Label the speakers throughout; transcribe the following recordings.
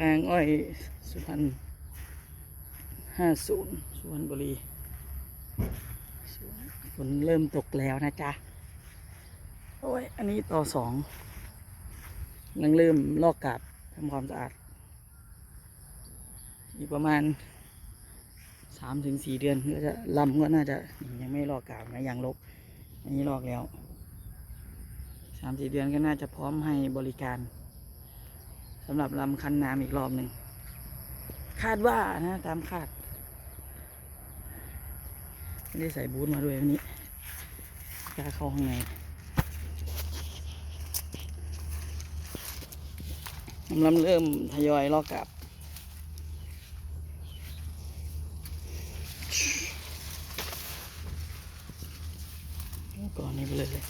Speaker 1: แปลงอ้อยสุพรรณห้าศูนย์สุพรรณบุรีฝนเริ่มตกแล้วนะจ๊ะ โอ้ย อันนี้ต่อสองกำลังเริ่มลอกกาบทำความสะอาด อีกประมาณสามถึงสี่เดือนก็จะลำก็น่าจะยังไม่ลอกกาบนะยังลบ อันนี้ลอกแล้วสามสี่เดือนก็น่าจะพร้อมให้บริการ สำหรับลำคันน้ำอีกรอบหนึ่ง คาดว่านะ ตามคาด ไม่ได้ใส่บูทมาด้วยวันนี้กล้าเข้าข้างในกำลังเริ่มทยอยลอกกลับก่อนนี้ไปเลยเลย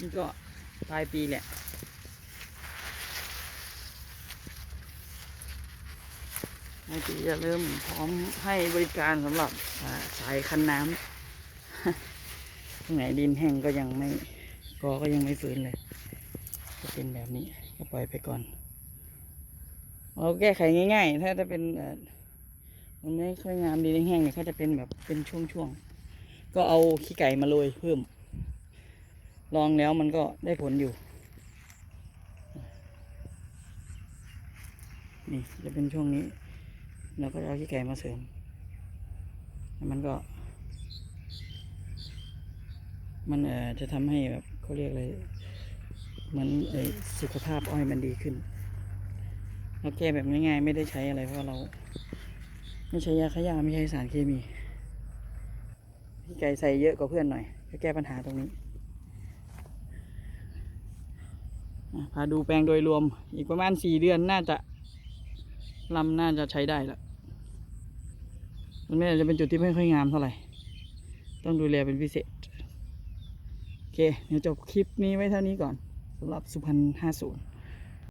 Speaker 1: นี่ก็ปลายปีแหละ ปลายปีจะเริ่มพร้อมให้บริการสำหรับสายคันน้ำตรงไหนดินแห้งก็ยังไม่กอก็ยังไม่ฟื้นเลยก็เป็นแบบนี้ก็ปล่อยไปก่อน เราแก้ไขง่าย ๆ ถ้าถ้าเป็นมันไม่ค่อยงามดินแห้งๆเนี่ยเขาจะเป็นแบบเป็นช่วงๆ ก็เอาขี้ไก่มาโรยเพิ่ม ลองแล้วมันก็ได้ผลอยู่ นี่จะเป็นช่วงนี้ เราก็จะเอาขี้ไก่มาเสริม มันก็ มันเอ่อจะทำให้แบบเขาเรียกอะไรเหมันเอ่อสุขภาพอ้อยมันดีขึ้น เราแก้แบบง่ายๆ ไม่ได้ใช้อะไรเพราะเรา ไม่ใช้ยาฆ่าหญ้าไม่ใช้สารเคมีพี่ไก่ใส่เยอะกว่าเพื่อนหน่อยเพื่อแก้ปัญหาตรงนี้อะ พาดูแปลงโดยรวม อีกประมาณสี่เดือนน่าจะลำน่าจะใช้ได้ละมันไม่อาจจะเป็นจุดที่ไม่ค่อยงามเท่าไหร่ ต้องดูแลเป็นพิเศษ โอเค เดี๋ยวจบคลิปนี้ไว้เท่านี้ก่อนสำหรับสุพรรณห้าศูนย์